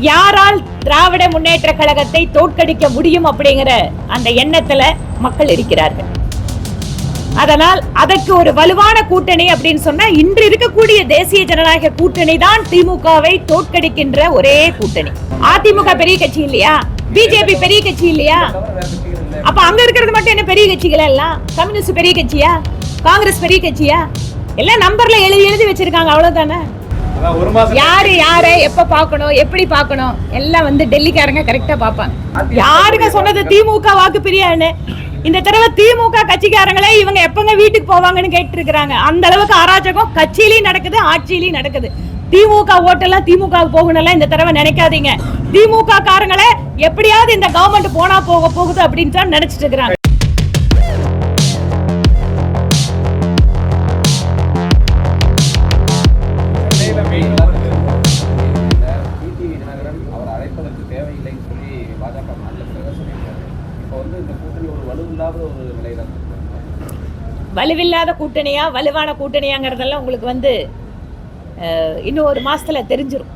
யாரால் திராவிட முன்னேற்ற கழகத்தை தோற்கடிக்க முடியும் அப்படிங்கிற அந்த எண்ணத்துல மக்கள் இருக்கிறார்கள். அதனால் அதற்கு ஒரு வலுவான கூட்டணி அப்படின்னு சொன்னா இன்று இருக்கக்கூடிய தேசிய ஜனநாயக கூட்டணி தான் திமுகவை தோற்கடிக்கின்ற ஒரே கூட்டணி. அதிமுக பெரிய கட்சி இல்லையா? பிஜேபி பெரிய கட்சி இல்லையா? அப்ப அங்க இருக்கிறது மட்டும் என்ன பெரிய கட்சிகள் எல்லாம்? கம்யூனிஸ்ட் பெரிய கட்சியா? காங்கிரஸ் பெரிய கட்சியா? எல்லாம் நம்பர்ல எழுதி எழுதி வச்சிருக்காங்க அவ்வளவுதானே? யாரு யாரை எப்ப பார்க்கணும் எப்படி பார்க்கணும்? எல்லாம் வந்து டெல்லிக்காரங்க கரெக்டா பார்ப்பாங்க. யாருங்க சொன்னது திமுக வாக்கு பிரியான்னு? இந்த தடவை திமுக கட்சிக்காரங்களே இவங்க எப்பங்க வீட்டுக்கு போவாங்கன்னு கேட்டு இருக்காங்க அந்த அளவுக்கு அராஜகம் கட்சியிலயும் நடக்குது ஆட்சியிலயும் நடக்குது. திமுக ஓட்டெல்லாம் திமுக போகணும்லாம் இந்த தடவை நினைக்காதீங்க. திமுக காரங்களே எப்படியாவது இந்த கவர்மெண்ட் போனா போக போகுது அப்படின்னு தான் நினைச்சிட்டு இருக்கிறாங்க. ஒரு நிலையில வலுவில்லாத கூட்டணியா வலுவான கூட்டணியாங்கிறதெல்லாம் உங்களுக்கு வந்து இன்னும் ஒரு மாசத்துல தெரிஞ்சிடும்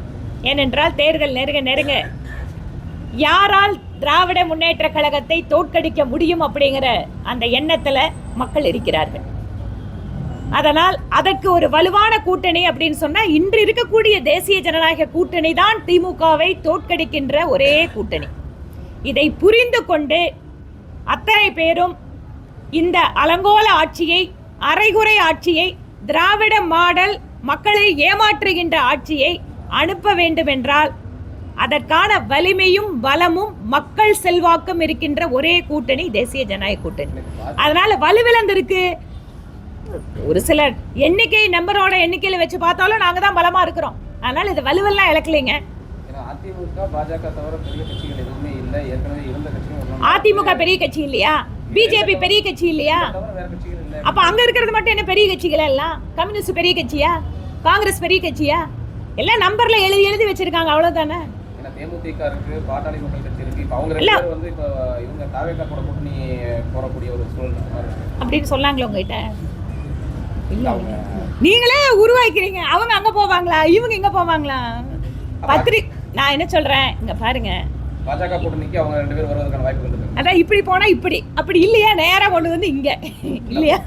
ஏனென்றால் தேர்தல் நெருங்க நெருங்க யாரால் திராவிட முன்னேற்ற கழகத்தை தோற்கடிக்க முடியும் அப்படிங்கிற அந்த எண்ணத்துல மக்கள் இருக்கிறார்கள். அதனால் அதற்கு ஒரு வலுவான கூட்டணி அப்படின்னு சொன்னா இன்று இருக்கக்கூடிய தேசிய ஜனநாயக கூட்டணி தான் திமுகவை தோற்கடிக்கின்ற ஒரே கூட்டணி. இதை புரிந்து கொண்டு அத்தனை பேரும் இந்த அலங்கோல ஆட்சியை அரைகுறை ஆட்சியை திராவிட மாடல் மக்களை ஏமாற்றுகின்ற ஆட்சியை அனுப்ப வேண்டும் என்றால் அதற்கான வலிமையும் பலமும் மக்கள் செல்வாக்கும் இருக்கின்ற ஒரே கூட்டணி தேசிய ஜனநாயக கூட்டணி. அதனால வலுவிழந்திருக்கு ஒரு சில எண்ணிக்கை நம்பரோட எண்ணிக்கையில வச்சு பார்த்தாலும் நாங்க தான் பலமா இருக்கிறோம். அதனால இது வலுவெல்லாம் இழக்கலைங்க. ஏன்னா அதிமுக பாஜக தவிர பெரிய கட்சிகள் எதுவுமே இல்லை. ஏற்கனவே இருந்த கட்சியும் ஒண்ணும் அதிமுக பெரிய கட்சி இல்லையா? பிஜேபி பெரிய கட்சி இல்லையா? அப்ப அங்க இருக்கிறது மட்டும் என்ன பெரிய கட்சிகள் எல்லாம்? கம்யூனிஸ்ட் பெரிய கட்சியா? காங்கிரஸ் பெரிய கட்சியா? எல்லாம் நம்பர்ல எழுதி எழுதி வச்சிருக்காங்க அவ்வளவுதானே? தேமுதிக இருக்கு பாட்டாளி மக்கள் கட்சி இருக்கு. இப்போ அவங்க இல்ல. ரெண்டு பேரும் வந்து இப்போ இவங்க தாவேக்கா கூட கூட்டணி போறக்கூடிய ஒரு சூழல் இருக்கு. அப்படின்னு சொன்னாங்களே உங்ககிட்ட? இல்ல அவங்க நீங்களே உருவாக்கிறீங்க. அவங்க அங்க போவாங்களா? இவங்க இங்க போவாங்களா? பத்திரி நான் என்ன சொல்றேன்? இங்க பாருங்க. பாஜக கூட்டணிக்கு அவங்க ரெண்டு பேரும் வருவதற்கான வாய்ப்புகள் இருக்கு அதான் இப்படி போனா இப்படி. அப்படி இல்லையா? நேரா கொண்டு வந்து இங்க. இல்லையா?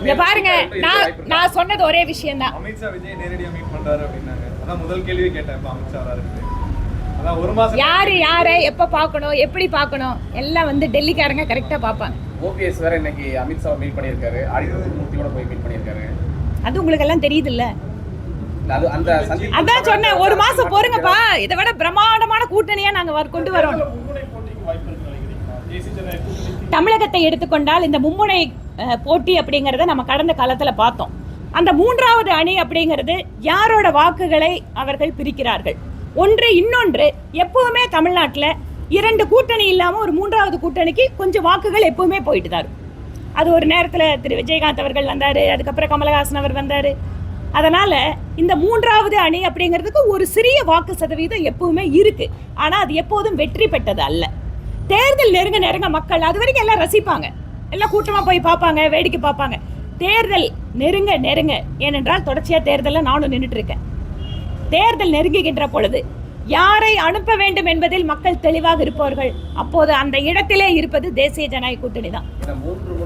இங்க பாருங்க நான் நான் சொன்னது ஒரே விஷயம்தான் அமித்ஷா விஜய் நேரடியா மீட் பண்றாரு அப்படின்னாங்க. அதான் முதல் கேள்வி கேட்டேன் இப்போ அமித்ஷா அதான் ஒரு மாசம் யாரு யாரை எப்ப பார்க்கணும் எப்படி பார்க்கணும்? எல்லாம் வந்து டெல்லிக்காரங்க கரெக்டா பார்ப்பாங்க. ஓபிஎஸ் வேற இன்னைக்கு அமித்ஷா மீட் பண்ணியிருக்காரு. ஆதித்ய மூர்த்தியோட போய் மீட் பண்ணியிருக்காரு. அது உங்களுக்கு எல்லாம் தெரியுது இல்ல அது அந்த சந்திப்பு அதான் சொன்னேன் ஒரு மாசம் பொறுங்கப்பா. இதை விட பிரம்மாண்டமான கூட்டணியா நாங்க வர- கொண்டு வரோம். தமிழகத்தை எடுத்துக்கொண்டால் இந்த மும்முனை அஹ், போட்டி அப்படிங்கறத நம்ம கடந்த காலத்துல பார்த்தோம். அந்த மூன்றாவது அணி அப்படிங்கிறது யாரோட வாக்குகளை அவர்கள் பிரிக்கிறார்கள்? ஒன்று இன்னொன்று எப்பவுமே தமிழ்நாட்டுல இரண்டு கூட்டணி இல்லாம ஒரு மூன்றாவது கூட்டணிக்கு கொஞ்சம் வாக்குகள் எப்பவுமே போயிட்டு தான் அது ஒரு நேரத்துல திரு விஜயகாந்த் அவர்கள் வந்தாரு அதுக்கப்புறம் கமலஹாசன் அவர் வந்தாரு அதனால் இந்த மூன்றாவது அணி அப்படிங்கிறதுக்கு ஒரு சிறிய வாக்கு சதவீதம் எப்பவுமே இருக்குது ஆனால் அது எப்போதும் வெற்றி பெற்றது அல்ல. தேர்தல் நெருங்க நெருங்க மக்கள் அது வரைக்கும் எல்லாம் ரசிப்பாங்க. எல்லாம் கூட்டமாக போய் பார்ப்பாங்க வேடிக்கை பார்ப்பாங்க. தேர்தல் நெருங்க நெருங்க. ஏனென்றால் தொடர்ச்சியாக தேர்தலில் நானும் நின்றுட்டு இருக்கேன் தேர்தல் நெருங்குகின்ற பொழுது யாரை அனுப்ப வேண்டும் என்பதில் மக்கள் தெளிவாக இருப்பார்கள் அப்போது அந்த இடத்திலே இருப்பது தேசிய ஜனநாயக கூட்டணி தான்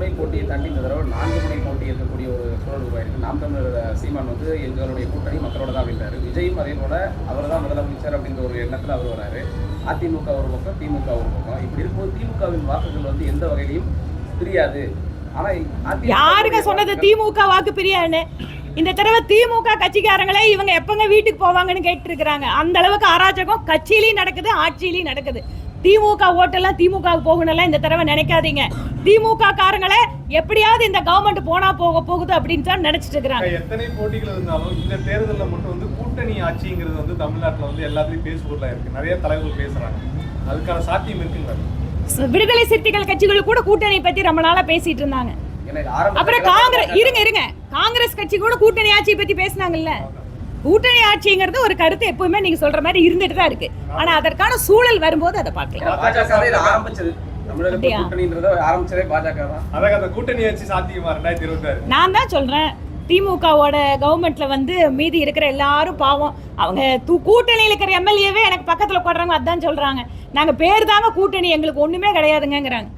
முனை போட்டியை தாண்டி இந்த தடவை நான்கு முனை போட்டி இருக்கக்கூடிய ஒரு சூழல் உருவாயிருக்கு. நாம் தமிழர் சீமான் வந்து எங்களுடைய கூட்டணி மக்களோட தான் அப்படின்றாரு விஜயும் அதே போல அவர் தான் முதலமைச்சர் அப்படின்ற ஒரு எண்ணத்துல அவர் வராரு. அதிமுக ஒரு பக்கம் திமுக ஒரு பக்கம். இப்படி இருக்கும்போது திமுகவின் வாக்குகள் வந்து எந்த வகையிலையும் பிரியாது. ஆனா அதிமுக யாருங்க சொன்னது திமுக வாக்கு பிரியான்னு இந்த தடவை திமுக கட்சிக்காரங்களே இவங்க எப்பங்க வீட்டுக்கு போவாங்கன்னு கேட்டு இருக்காங்க அந்த அளவுக்கு அராஜகம் கட்சியிலயும் நடக்குது ஆட்சியிலயும் நடக்குது. திமுக ஓட்டெல்லாம் திமுக போகணும்லாம் இந்த தடவை நினைக்காதீங்க. திமுக காரங்களே எப்படியாவது இந்த கவர்மெண்ட் போனா போக போகுது அப்படின்னு தான் நினைச்சிட்டு இருக்கிறாங்க. எத்தனை போட்டிகள் இருந்தாலும் இந்த தேர்தல்ல மட்டும் வந்து கூட்டணி ஆட்சிங்கிறது வந்து தமிழ்நாட்டுல வந்து எல்லாத்துலயும் பேசுபொருளா இருக்கு. நிறைய தலைவர்கள் பேசுறாங்க. அதுக்கான சாத்தியம் இருக்குங்க விடுதலை சிறுத்தைகள் கட்சிகள் கூட கூட்டணி பத்தி ரொம்ப நாளா பேசிட்டு இருந்தாங்க. அப்புறம் காங்கிரஸ் இருங்க இருங்க. காங்கிரஸ் கட்சி கூட கூட்டணி ஆட்சியை பத்தி பேசினாங்கல்ல. கூட்டணி ஆட்சிங்கிறது ஒரு கருத்து எப்பவுமே நீங்க சொல்ற மாதிரி இருந்துட்டு தான் இருக்கு. ஆனா அதற்கான சூழல் வரும்போது அதை பார்க்கலாம். நான் தான் சொல்றேன். திமுகவோட கவர்மெண்ட்ல வந்து மீதி இருக்கிற எல்லாரும் பாவம். அவங்க தூ கூட்டணியில் இருக்கிற எம்எல்ஏவே எனக்கு பக்கத்தில் உட்காடுறாங்க அதான் சொல்றாங்க. நாங்கள் பேர் தாங்க கூட்டணி எங்களுக்கு ஒன்றுமே கிடையாதுங்கங்கிறாங்க.